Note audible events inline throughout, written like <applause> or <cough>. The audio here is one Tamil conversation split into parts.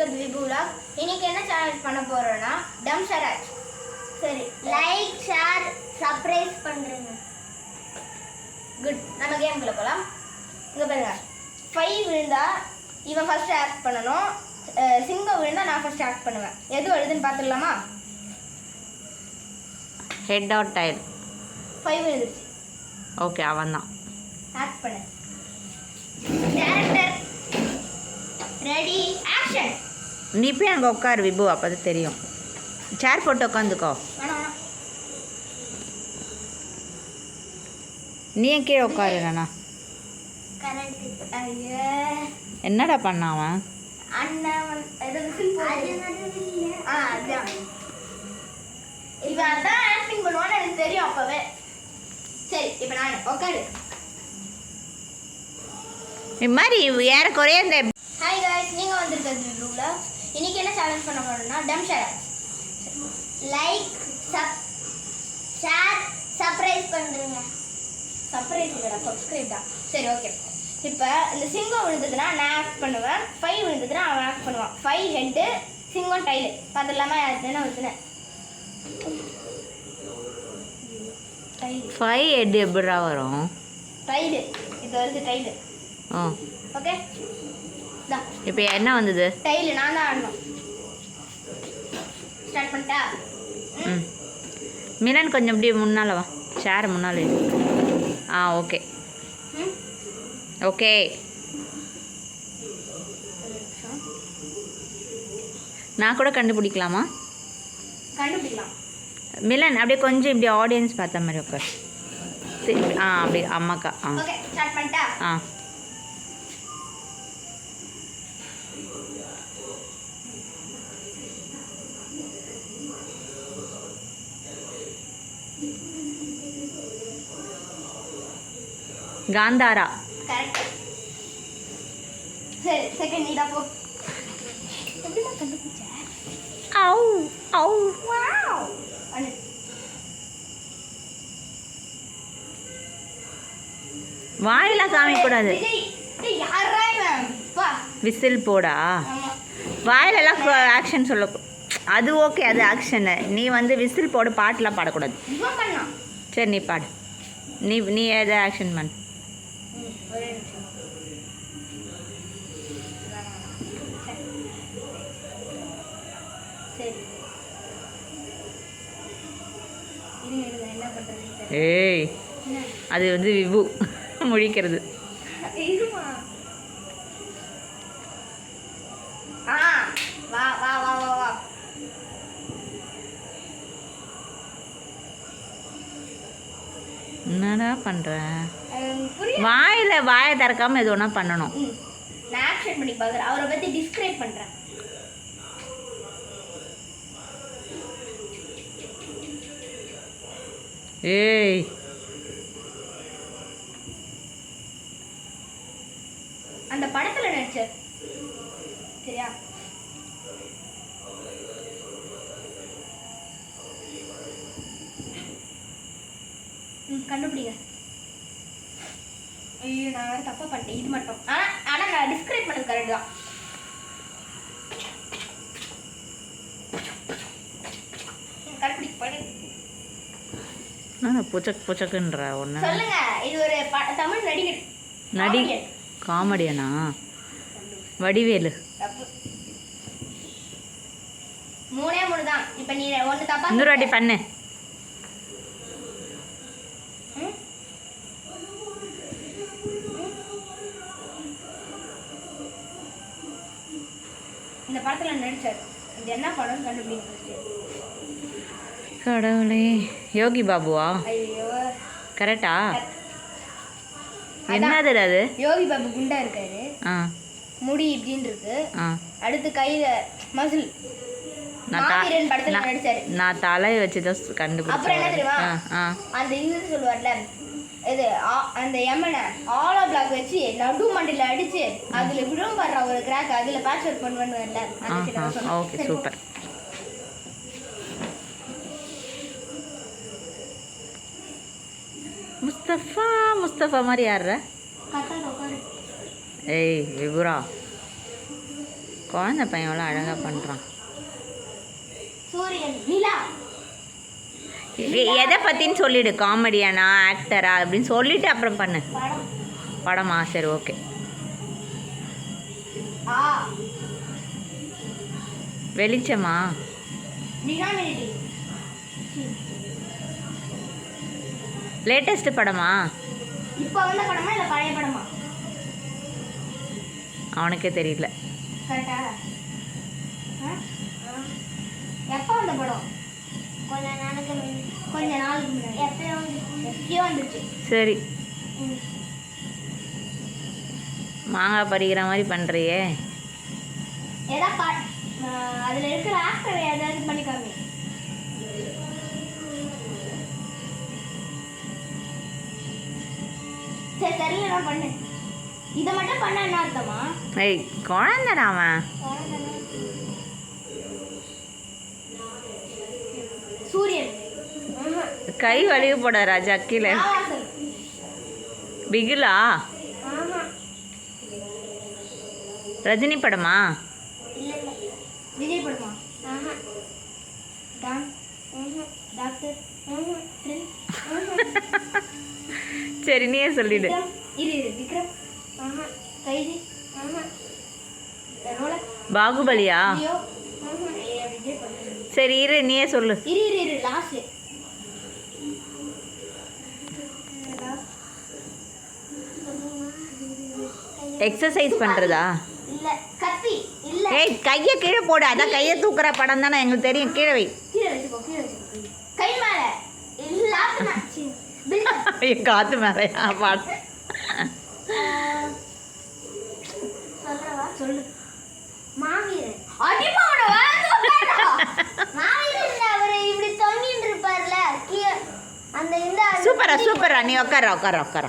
இருக்கிறது விபுலா. இன்னைக்கு என்ன சேலஞ்ச் பண்ண போறோம்னா டம் ஷராஜ் சரி லைக் ஷேர் சர்ப்ரைஸ் பண்றேங்க. குட் நம்ம கேம்குள்ள போகலாம் இங்கே பாருங்க. ஃபைவ் விழுந்தா இவன் ஃபர்ஸ்ட் ஆக்ட் பண்ணணும். சிங்கம் விழுந்தா நான் ஃபர்ஸ்ட் ஆக்ட் பண்ணுவேன். எது வருதுன்னு பார்த்துடலாமா ஹெட் ஆர் டைல் ஃபைவ் விழுந்துருச்சு. ஓகே அவன் தான் ஆக்ட் பண்ணு. நீ போய் அங்கே உட்காரு விபு அப்போ தான் தெரியும். சேர் போட்டு உட்காந்துக்கோ. நீ ஏன் கீழே உட்காரு இல்லைண்ணா என்னடா பண்ணான் அவன்? தெரியும் அப்பவே சரி இப்போ நான் உட்காரு இது மாதிரி ஏறக்குறைய இந்த ஹாய் காய்ஸ் நீங்க வந்திருக்கிறது ப்ளூல இன்னைக்கு என்ன சேலஞ்ச் பண்ண போறோம்னா டம் share like sub share surprise பண்றேங்க. சர்ப்ரைஸ் இல்லடா சப்ஸ்கிரைப் தான். சரி ஓகே இப்போ இந்த சிங்கம் விழுந்ததுன்னா நான் ஆக்ட் பண்ணுவேன். ஃபைவ் விழுந்ததுன்னா அவன் ஆக்ட் பண்ணுவான். ஃபைவ் ஹெட்டு சிங்கம் டைலு என்ன வச்சுனேன் டைலு ஃபைவ் ஹெட் எப்படிடா வரும்? டைலு இது வருது டைலு ஓகே இப்போ என்ன வந்தது? டைலு நான் தான் ஆடணும். ஸ்டார்ட் பண்ணிட்டா? ம். மிலன் கொஞ்சம் இப்படி முன்னால் வா. சேர் முன்னால். ஆ ஓகே. ஓகே. நான் கூட கண்டுபிடிக்கலாமா? கண்டுபிடிக்கலாம். மிலன் அப்படியே கொஞ்சம் இப்படி ஆடியன்ஸ் பார்த்த மாதிரி உட்கார். ஆ அப்படி அம்மாக்கா ஆ. ஓகே ஸ்டார்ட் பண்ணிட்டா? ஆ காந்தாரா கரெக்ட் சரி செகண்ட் நீடா போ எப்படிடா கண்டுபிடிச்ச அவு அவு வாவ் அண்ணு வாயிலாம் காமிக்கக்கூடாது விஜய் டேய் யாரா இவன்? பா விசில் போடா. வாயிலெல்லாம் ஆக்ஷன் சொல்ல அது ஓகே அது ஆக்ஷனு நீ வந்து விசில் போட பாட்டெலாம் பாடக்கூடாது. சரி நீ பாடு. நீ நீ எதை ஆக்ஷன் பண்ணு ம், ஒரே நிமிஷம் சரி இருங்க இருங்க என்ன பண்றதுன்னு தெரியல ஏய்? அது வந்து விபு முழிக்கிறது என்னடா பண்ணுற புரியல வாயில் வாயை திறக்காம எது ஒன்றா பண்ணணும். நான் ஆக்ஷன் பண்ணி பார்க்குறேன். அவரை பற்றி டிஸ்கிரைப் பண்ணுறேன் ஏய் அந்த படத்தில் நடிச்சார் சரியா ம் கண்டுபிடிங்க ஐயோ நான் வேறு தப்பாக பண்ணிட்டேன் இது மட்டும் ஆனால் ஆனால் நான் டிஸ்கிரைப் பண்ணது கரெக்ட் தான் ம், கண்டுபிடி பண்ணு என்ன புச்சக் புச்சக்குன்ற ஒன்று சொல்லுங்க இது ஒரு தமிழ் நடிகர் நடி. காமெடியனா. வடிவேலு. மூணே மூணு தான். இப்போ நீ ஒன்று தப்பா இன்னொரு வாட்டி பண்ணு? இந்த படத்துல நடிச்சார். இது என்ன படம்னு கண்டுபிடிங்க. கடவுளே. யோகி பாபுவா? கரெக்டா? அதான். என்னதுடா அது? யோகி பாபு குண்டா இருக்காரு. முடி இப்படின்னு இருக்கு. அடுத்து கையில மசில். நான் தலையை வச்சு தான் அப்புறம் என்ன தெரியுமா? கண்டுபிடிச்சேன் அந்த இது சொல்லுவார்ல இது அந்த எமனை ஆலோ பிளாக் வச்சு நடு மண்டில அடிச்சு அதுல விழும் பாடுற ஒரு கிராக் அதுல பேட்ச் ஒர்க் பண்ணுவேன்னு. ஓகே. சூப்பர் முஸ்தஃபா முஸ்தஃபா மாதிரி யார்ற. ஏய் விபுரா. குழந்த பையன் எவ்வளோ அழகாக பண்ணுறான் எதை பற்றின்னு சொல்லிடு காமெடியானா ஆக்டரா அப்படின்னு சொல்லிட்டு அப்புறம் பண்ணு. படம்? சரி ஓகே வெளிச்சமா? லேட்டஸ்ட் படமா? இப்போ வந்த படமா இல்லை பழைய படமா? அவனுக்கே தெரியல. கரெக்டா? எப்போ வந்த படம்? கொஞ்ச நாளுக்கு முன்னாடி கொஞ்ச நாளுக்கு முன்னாடி. எப்பயோ வந்து எப்பயோ வந்துச்சு. சரி. மாங்காய் பறிக்கிற மாதிரி பண்ணுறியே அதுல இருக்கிற ஆக்டர் ஏதாவது பண்ணி காமி சரி தெரியல நான் பண்ணு. இதை மட்டும் பண்ண என்ன அர்த்தமா? ஏய் குழந்தடா அவன். சூரியன். கை வலிவு போட ராஜா கீழே பிகிலா ஆமா. ரஜினி படமா? விஜய் படமா? ஆஹா டான். ஆஹா டாக்டர். ஆஹா பிரின்ஸ் சரி நீயே சொல்லிடு. பாகுபலியா? சரி இரு நீயே சொல்லு. எக்ஸசைஸ் பண்ணுறதா ஏய் கையை கீழே போடு. அதான் கையை தூக்குற படம் தானே எங்களுக்கு தெரியும். கீழே வை கீழே வச்சுக்கோ கீழே வச்சுக்கோ கை மேல இல்ல பில்டர் என் காத்து மேலையா? பாடு. சொல்றவா சொல்லு. மாவீரன். அடிமாவோட வாழ்ந்து உட்கார்றா. மாவீரன் இல்ல அவரு இப்படி தொங்கிட்டு இருப்பார்ல? கீழே அந்த இந்த சூப்பரா சூப்பரா. நீ உட்கார உட்கார உட்கார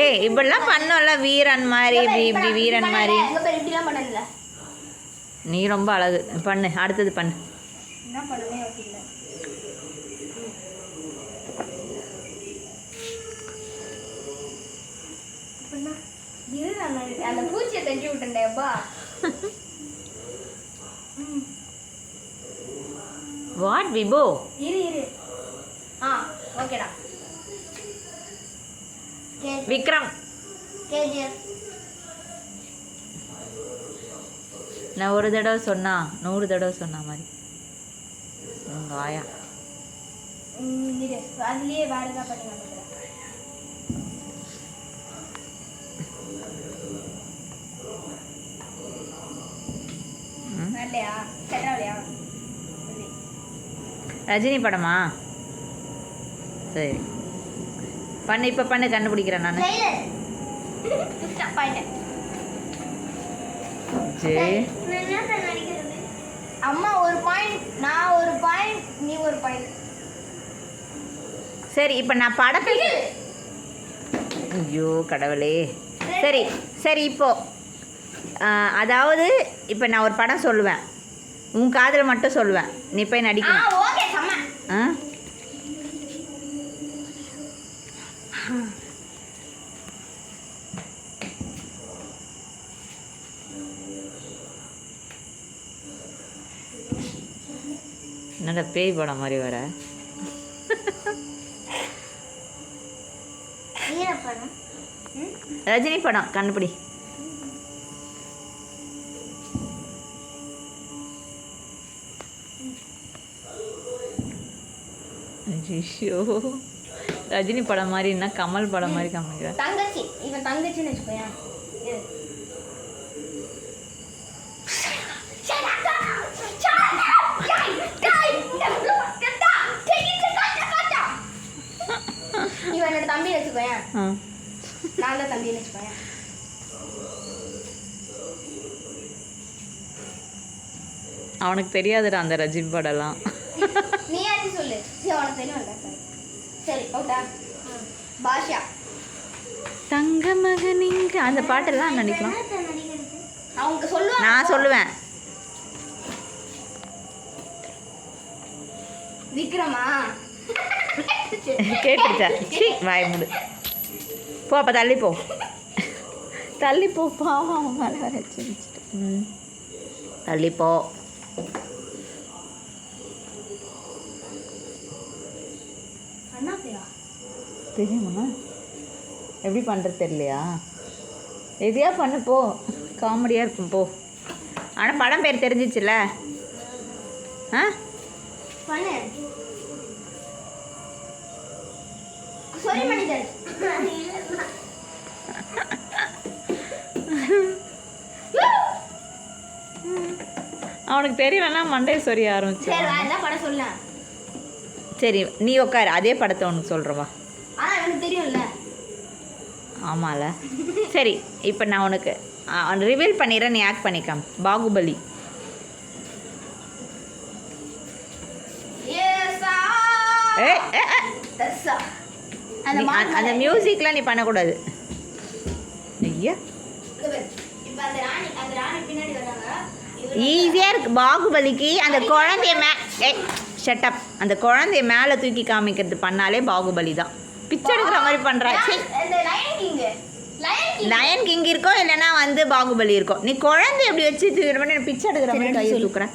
ஏய். இப்படிலாம் பண்ணோம்ல வீரன் மாதிரி இப்படி இப்படி வீரன் மாதிரி. நீ ரொம்ப அழகு. பண்ணு அடுத்தது பண்ணு. என்ன இரு நான் அந்த பூச்சியை தட்டி விட்டேன்டேப்பா வாட் விபோ இரு இரு. ஆ ஓகேடா. விக்ரம். கேஜிஎஃப் நான் ஒரு தடவை சொன்னா நூறு தடவை சொன்ன மாதிரி. உங்க ஆயா அதுலயே வேற ஏதாவது பண்ணி ரஜினி படமா? சரி. பண்ணு இப்போ பண்ணு கண்டுபிடிக்கிறேன் நான். நடிக்கிறது? அம்மா ஒரு பாயிண்ட் நான் ஒரு பாயிண்ட் நீ ஒரு பாயிண்ட் சரி இப்போ நான் படத்தை ஐயோ கடவுளே. சரி சரி இப்போ. அதாவது இப்போ நான் ஒரு படம் சொல்லுவேன். உன் காதில் மட்டும் சொல்லுவேன். நீ போய் நடிக்கணும். ஆ என்னடா பேய் படம் மாதிரி வர? ரஜினி படம் கண்டுபிடி. ஐயோ. ரஜினி படம் மாதிரி என்ன கமல் படம் மாதிரி காமிக்கிற. தங்கச்சி இவன் தங்கச்சின்னு வச்சுக்கோயேன். இரு. இவன் என்னோட தம்பி வச்சுக்கோயேன். ஆ. நான் தான் தம்பின்னு வச்சுக்கோயேன். அவனுக்கு தெரியாதுடா அந்த ரஜினி படம்லாம். பாஷா தங்க மகனிங்க அந்த பாட்டெல்லாம் நினைக்கலாம் அவங்க சொல்லுவாங்க. நான் சொல்லுவேன். விக்ரமா? கேட்டுருச்சா சி வாய் முடு. போ அப்போ தள்ளி போ. தள்ளி போ பாவம் அவன் மேலே வர வச்சுட்டு. ம். தள்ளி போ அண்ணா பேரா தெரியுமா எப்படி பண்ணுறது தெரியலையா? எதையா பண்ணு போ. காமெடியாக இருக்கும் போ. ஆனால் படம் பேர் தெரிஞ்சிச்சுல? ஆ? அவனுக்கு தெரியலன்னா மண்டே சொரிய ஆரம்பிச்சு சரி வா என்ன படம் சொல்ல. சரி நீ உட்காரு. அதே படத்தை உனக்கு சொல்கிறவா ஆமால. சரி இப்போ நான் உனக்கு ரிவீல் பண்ணிடுறேன் நீ ஆக்ட் பண்ணிக்காம். பாகுபலி. அந்த மியூசிக்லாம் நீ பண்ணக்கூடாது. ஐயா. ஈஸியாக இருக்கு. பாகுபலிக்கு அந்த குழந்தைய மே ஷட்டப் அந்த குழந்தைய மேலே தூக்கி காமிக்கிறது பண்ணாலே பாகுபலி தான் பிச்சை எடுக்கிற மாதிரி பண்ணுறா லயன் கிங் இருக்கும் இல்லைன்னா வந்து பாகுபலி இருக்கும் நீ குழந்தை எப்படி வச்சு தூக்கிற மாதிரி பிச்சை எடுக்கிற மாதிரி கையை. தூக்குறேன்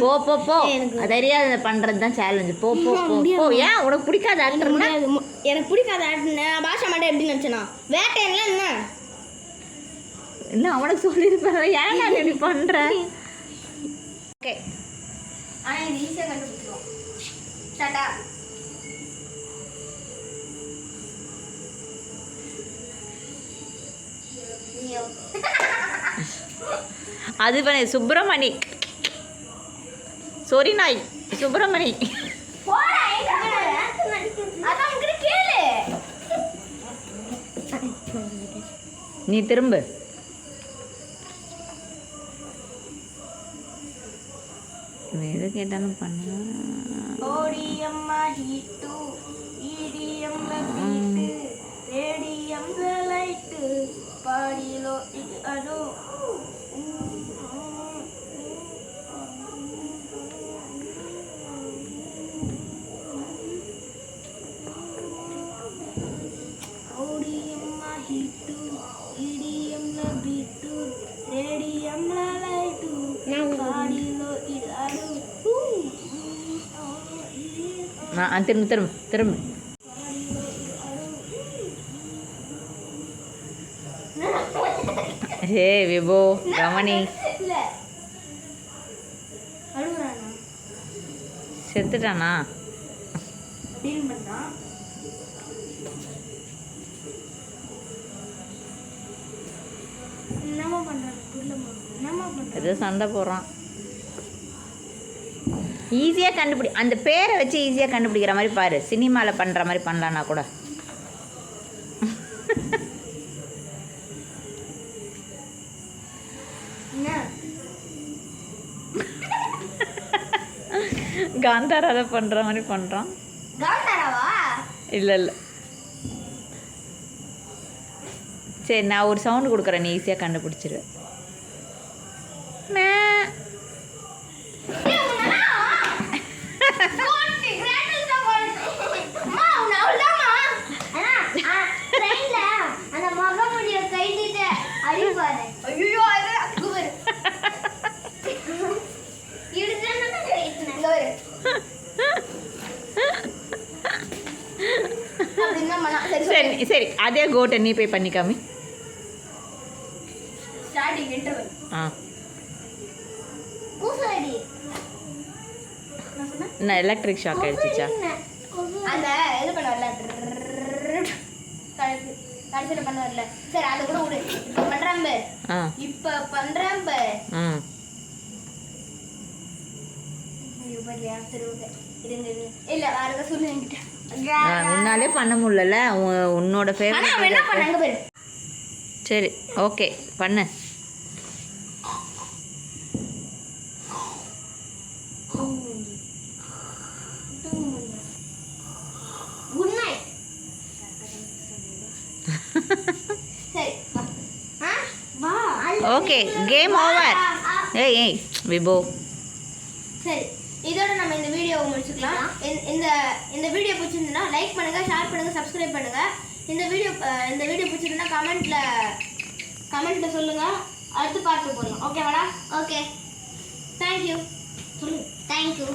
போ போ போ. எனக்கு- தெரியாத பண்றது தான் சேலஞ்சு போ போ போ. போ. ஏன் உனக்கு பிடிக்காத ஆக்டர் முடியாது. மு- எனக்கு பிடிக்காத ஆக்ட் நான் பாஷா மாட்டேன் எப்படி நினச்சேனா? வேட்டையன்ல என்ன? இல்லை அவனுக்கு சொல்லியிருப்பேன்? ஏன் நான் இப்படி பண்றேன் ஓகே <laughs> ஆனால் இது ஈஸியாக கண்டுபிடிச்சிருவோம் நீயோ <laughs> அது பண்ணு சுப்பிரமணி. சொரி நாய். சுப்பிரமணி. நீ திரும்பு. எது கேட்டாலும் பண்ணு. ஓடியம்மா ஹீட்டு ஈடியம்ல பீட்டு ரேடியம்ல லைட்டு பாடியிலோ இது அனு திரும்ப திரும்ப திரும்ப ஹே விபோ ரமணி செத்துட்டானா ஏதோ சண்டை போடுறான் ஈஸியாக கண்டுபிடி அந்த பேரை வச்சு ஈஸியாக கண்டுபிடிக்கிற மாதிரி பாரு. சினிமாவில் பண்ணுற மாதிரி பண்ணலான்னா கூட. என்ன காந்தாராவை பண்ணுற மாதிரி பண்ணுறான் இல்லை இல்லை. சரி நான் ஒரு சவுண்டு கொடுக்குறேன் நீ ஈஸியாக கண்டுபிடிச்சிரு மே. கோட்டி கிராண்டஸ்டா போடுது அம்மா உன்னை அவ்வளோதாம்மா அண்ணா ட்ரெயின்ல அந்த முகமுடிய கைட்டிட்டு அடிப்பாரு ஐயோ அது அங்க வரு இடுதானே கைட்டினேன் இங்க வரு அப்படின்னா மனா சரி சரி சரி அதே கோட்டை நீ போய் பண்ணிக்காமி. ஸ்டார்டிங் இன்டர்வல் ஆ. கூசடி நான் எலக்ட்ரிக் ஷாக் அடிச்சிச்சா அந்த இது பண்ண வரல கடைசி கடைசியில் பண்ண வரல சரி அதை கூட விடு இப்போ ஆ இப்போ ஓகே இருங்க இல்ல வேற ஏதாவது சொல்லு என்கிட்ட உன்னாலே பண்ண முடியல உன் உன்னோட ஃபேவரட் பண்ணாங்க பாரு சரி ஓகே பண்ணு. ஓகே கேம் ஓவர் ஏய் ஏய் விபோ. சரி இதோட நம்ம இந்த வீடியோவை முடிச்சுக்கலாம். இந்த- இந்த இந்த வீடியோ பிடிச்சிருந்தா லைக் பண்ணுங்கள் ஷேர் பண்ணுங்கள் சப்ஸ்கிரைப் பண்ணுங்கள் இந்த வீடியோ இந்த வீடியோ பிடிச்சிருந்தா கமெண்ட்டில் கமெண்ட்டில் சொல்லுங்கள் அடுத்து பார்த்து okay madam okay thank you சொல்லுங்கள் தேங்க்யூ